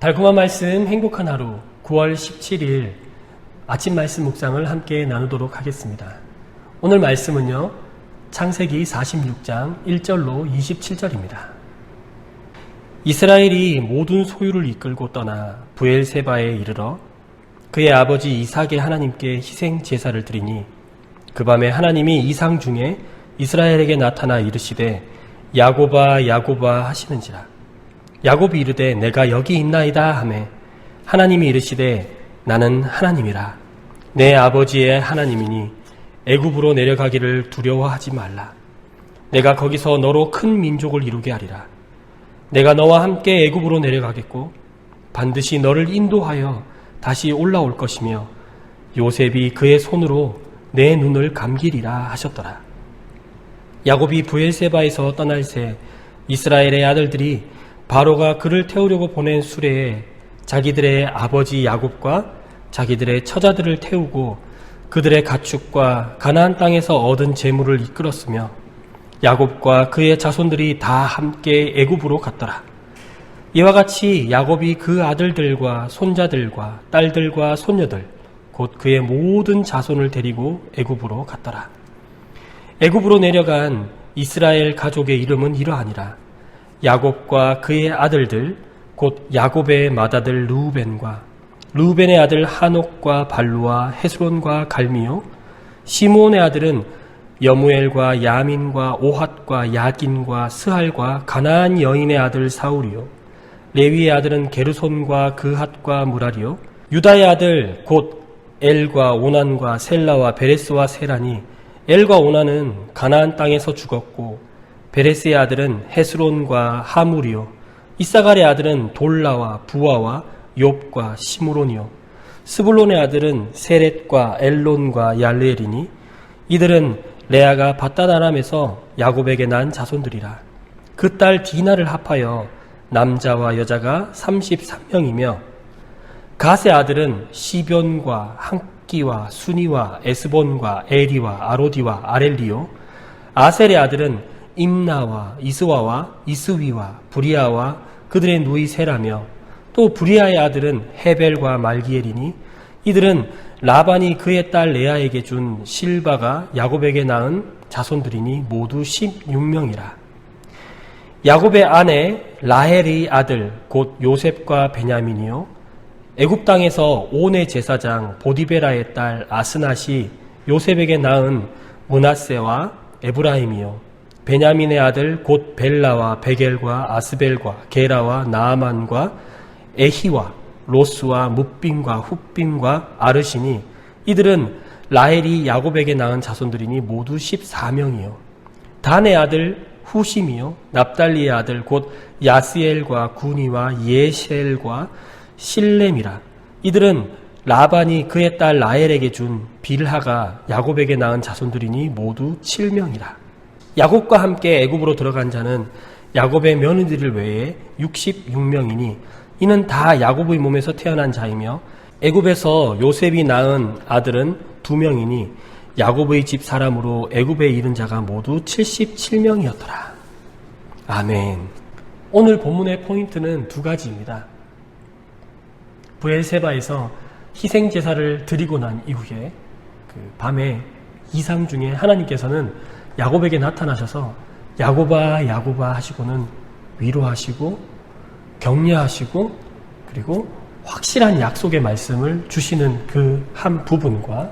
달콤한 말씀 행복한 하루 9월 17일 아침 말씀 묵상을 함께 나누도록 하겠습니다. 오늘 말씀은요. 창세기 46장 1절로 27절입니다. 이스라엘이 모든 소유를 이끌고 떠나 부엘세바에 이르러 그의 아버지 이삭의 하나님께 희생 제사를 드리니 그 밤에 하나님이 이상 중에 이스라엘에게 나타나 이르시되 야고바 야고바 하시는지라 야곱이 이르되 내가 여기 있나이다 하매 하나님이 이르시되 나는 하나님이라. 내 아버지의 하나님이니 애굽으로 내려가기를 두려워하지 말라. 내가 거기서 너로 큰 민족을 이루게 하리라. 내가 너와 함께 애굽으로 내려가겠고 반드시 너를 인도하여 다시 올라올 것이며 요셉이 그의 손으로 내 눈을 감기리라 하셨더라. 야곱이 부엘세바에서 떠날 새 이스라엘의 아들들이 바로가 그를 태우려고 보낸 수레에 자기들의 아버지 야곱과 자기들의 처자들을 태우고 그들의 가축과 가나안 땅에서 얻은 재물을 이끌었으며 야곱과 그의 자손들이 다 함께 애굽으로 갔더라. 이와 같이 야곱이 그 아들들과 손자들과 딸들과 손녀들 곧 그의 모든 자손을 데리고 애굽으로 갔더라. 애굽으로 내려간 이스라엘 가족의 이름은 이러하니라. 야곱과 그의 아들들 곧 야곱의 맏아들 루벤과 루벤의 아들 한옥과 발루와 헤스론과 갈미요 시므온의 아들은 여무엘과 야민과 오핫과 야긴과 스할과 가나안 여인의 아들 사울이요 레위의 아들은 게르손과 그핫과 무라리요 유다의 아들 곧 엘과 오난과 셀라와 베레스와 세란이 엘과 오난은 가나안 땅에서 죽었고 베레스의 아들은 헤스론과 하물이요. 이사갈의 아들은 돌라와 부아와 욥과 시므론이요. 스불론의 아들은 세렛과 엘론과 얄레엘이니 이들은 레아가 바다나람에서 야곱에게 난 자손들이라. 그 딸 디나를 합하여 남자와 여자가 33명이며 가세 아들은 시변과 한기와 순이와 에스본과 에리와 아로디와 아렐리요. 아셀의 아들은 임나와 이스와와 이스위와 부리아와 그들의 누이 세라며 또 부리아의 아들은 헤벨과 말기엘이니 이들은 라반이 그의 딸 레아에게 준 실바가 야곱에게 낳은 자손들이니 모두 16명이라. 야곱의 아내 라헬의 아들 곧 요셉과 베냐민이요 애굽 땅에서 온의 제사장 보디베라의 딸 아스낫이 요셉에게 낳은 문하세와 에브라임이요 베냐민의 아들 곧 벨라와 베겔과 아스벨과 게라와 나아만과 에히와 로스와 뭇빔과 훗빔과 아르시니 이들은 라헬이 야곱에게 낳은 자손들이니 모두 14명이요. 단의 아들 후심이요. 납달리의 아들 곧 야스엘과 구니와 예셸과 실렘이라. 이들은 라반이 그의 딸 라헬에게 준 빌하가 야곱에게 낳은 자손들이니 모두 7명이라 야곱과 함께 애굽으로 들어간 자는 야곱의 며느리들 외에 66명이니 이는 다 야곱의 몸에서 태어난 자이며 애굽에서 요셉이 낳은 아들은 두 명이니 야곱의 집 사람으로 애굽에 이른 자가 모두 77명이었더라. 아멘. 오늘 본문의 포인트는 두 가지입니다. 부엘세바에서 희생 제사를 드리고 난 이후에 그 밤에 이상 중에 하나님께서는 야곱에게 나타나셔서 야곱아 야곱아 하시고는 위로하시고 격려하시고 그리고 확실한 약속의 말씀을 주시는 그 한 부분과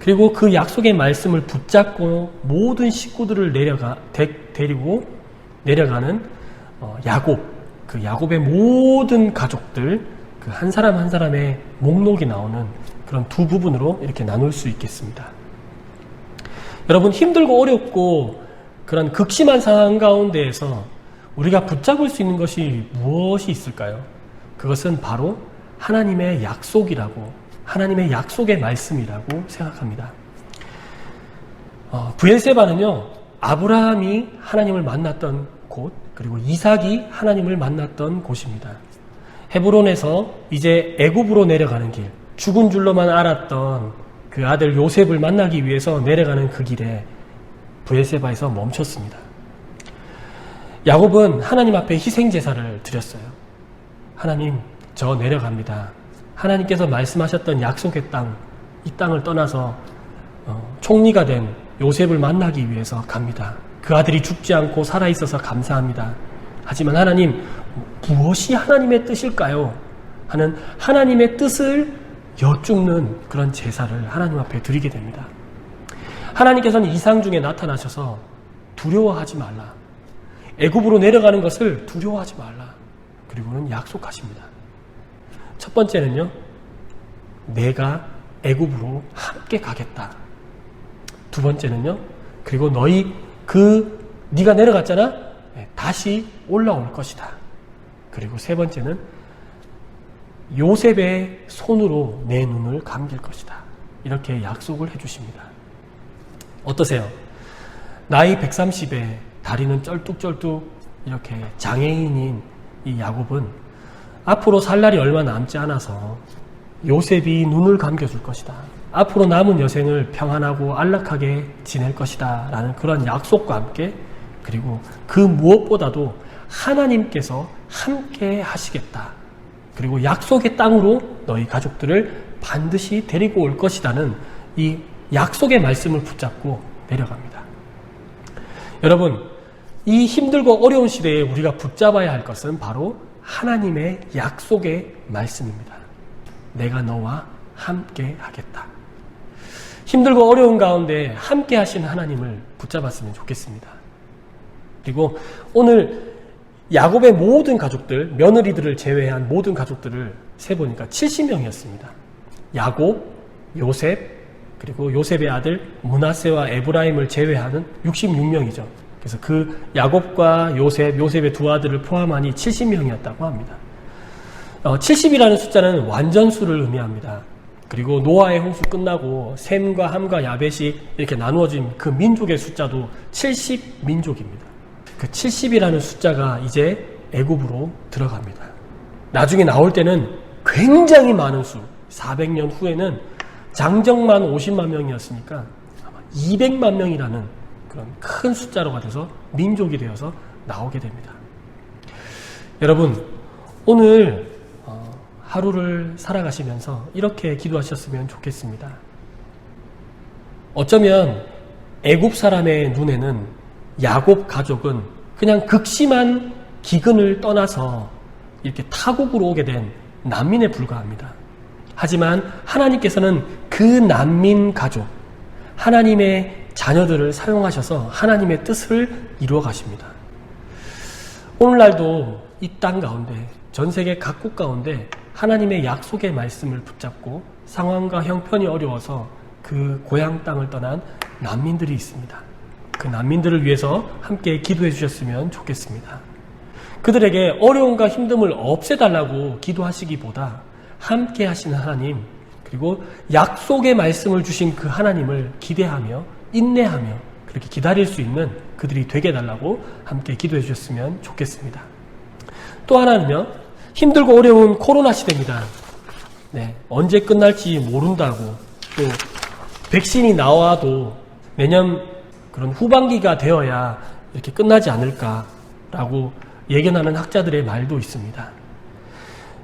그리고 그 약속의 말씀을 붙잡고 모든 식구들을 내려가 데, 데리고 내려가는 어, 야곱 그 야곱의 모든 가족들 그 한 사람 한 사람의 목록이 나오는 그런 두 부분으로 이렇게 나눌 수 있겠습니다. 여러분 힘들고 어렵고 그런 극심한 상황 가운데에서 우리가 붙잡을 수 있는 것이 무엇이 있을까요? 그것은 바로 하나님의 약속이라고 하나님의 약속의 말씀이라고 생각합니다. 어, 부엘세바는요 아브라함이 하나님을 만났던 곳 그리고 이삭이 하나님을 만났던 곳입니다. 헤브론에서 이제 애굽으로 내려가는 길 죽은 줄로만 알았던 그 아들 요셉을 만나기 위해서 내려가는 그 길에 부엘세바에서 멈췄습니다. 야곱은 하나님 앞에 희생 제사를 드렸어요. 하나님, 저 내려갑니다. 하나님께서 말씀하셨던 약속의 땅, 이 땅을 떠나서 어, 총리가 된 요셉을 만나기 위해서 갑니다. 그 아들이 죽지 않고 살아있어서 감사합니다. 하지만 하나님, 무엇이 하나님의 뜻일까요? 하는 하나님의 뜻을 여쭙는 그런 제사를 하나님 앞에 드리게 됩니다. 하나님께서는 이상 중에 나타나셔서 두려워하지 말라. 애굽으로 내려가는 것을 두려워하지 말라. 그리고는 약속하십니다. 첫 번째는요. 내가 애굽으로 함께 가겠다. 두 번째는요. 그리고 너희 그 네가 내려갔잖아. 네, 다시 올라올 것이다. 그리고 세 번째는 요셉의 손으로 내 눈을 감길 것이다. 이렇게 약속을 해 주십니다. 어떠세요? 나이 130에 다리는 쩔뚝쩔뚝 이렇게 장애인인 이 야곱은 앞으로 살 날이 얼마 남지 않아서 요셉이 눈을 감겨줄 것이다. 앞으로 남은 여생을 평안하고 안락하게 지낼 것이다. 라는 그런 약속과 함께 그리고 그 무엇보다도 하나님께서 함께 하시겠다. 그리고 약속의 땅으로 너희 가족들을 반드시 데리고 올 것이다는 이 약속의 말씀을 붙잡고 내려갑니다. 여러분, 이 힘들고 어려운 시대에 우리가 붙잡아야 할 것은 바로 하나님의 약속의 말씀입니다. 내가 너와 함께 하겠다. 힘들고 어려운 가운데 함께 하신 하나님을 붙잡았으면 좋겠습니다. 그리고 오늘 야곱의 모든 가족들, 며느리들을 제외한 모든 가족들을 세보니까 70명이었습니다. 야곱, 요셉, 그리고 요셉의 아들 문하세와 에브라임을 제외하는 66명이죠. 그래서 그 야곱과 요셉, 요셉의 두 아들을 포함하니 70명이었다고 합니다. 어, 70이라는 숫자는 완전수를 의미합니다. 그리고 노아의 홍수 끝나고 셈과 함과 야벳이 이렇게 나누어진 그 민족의 숫자도 70 민족입니다. 그 70이라는 숫자가 이제 애굽으로 들어갑니다. 나중에 나올 때는 굉장히 많은 수, 400년 후에는 장정만 50만 명이었으니까 아마 200만 명이라는 그런 큰 숫자로가 돼서 민족이 되어서 나오게 됩니다. 여러분, 오늘 어, 하루를 살아가시면서 이렇게 기도하셨으면 좋겠습니다. 어쩌면 애굽 사람의 눈에는 야곱 가족은 그냥 극심한 기근을 떠나서 이렇게 타국으로 오게 된 난민에 불과합니다. 하지만 하나님께서는 그 난민 가족, 하나님의 자녀들을 사용하셔서 하나님의 뜻을 이루어 가십니다. 오늘날도 이 땅 가운데, 전 세계 각국 가운데 하나님의 약속의 말씀을 붙잡고 상황과 형편이 어려워서 그 고향 땅을 떠난 난민들이 있습니다. 그 난민들을 위해서 함께 기도해 주셨으면 좋겠습니다. 그들에게 어려움과 힘듦을 없애달라고 기도하시기보다 함께 하시는 하나님, 그리고 약속의 말씀을 주신 그 하나님을 기대하며 인내하며 그렇게 기다릴 수 있는 그들이 되게 해달라고 함께 기도해 주셨으면 좋겠습니다. 또 하나는요, 힘들고 어려운 코로나 시대입니다. 네, 언제 끝날지 모른다고 또 백신이 나와도 내년 그런 후반기가 되어야 이렇게 끝나지 않을까라고 예견하는 학자들의 말도 있습니다.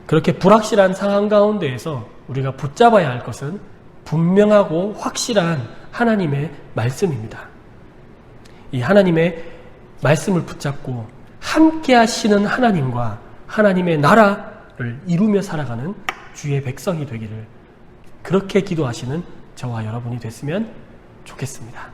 그렇게 불확실한 상황 가운데에서 우리가 붙잡아야 할 것은 분명하고 확실한 하나님의 말씀입니다. 이 하나님의 말씀을 붙잡고 함께 하시는 하나님과 하나님의 나라를 이루며 살아가는 주의 백성이 되기를 그렇게 기도하시는 저와 여러분이 됐으면 좋겠습니다.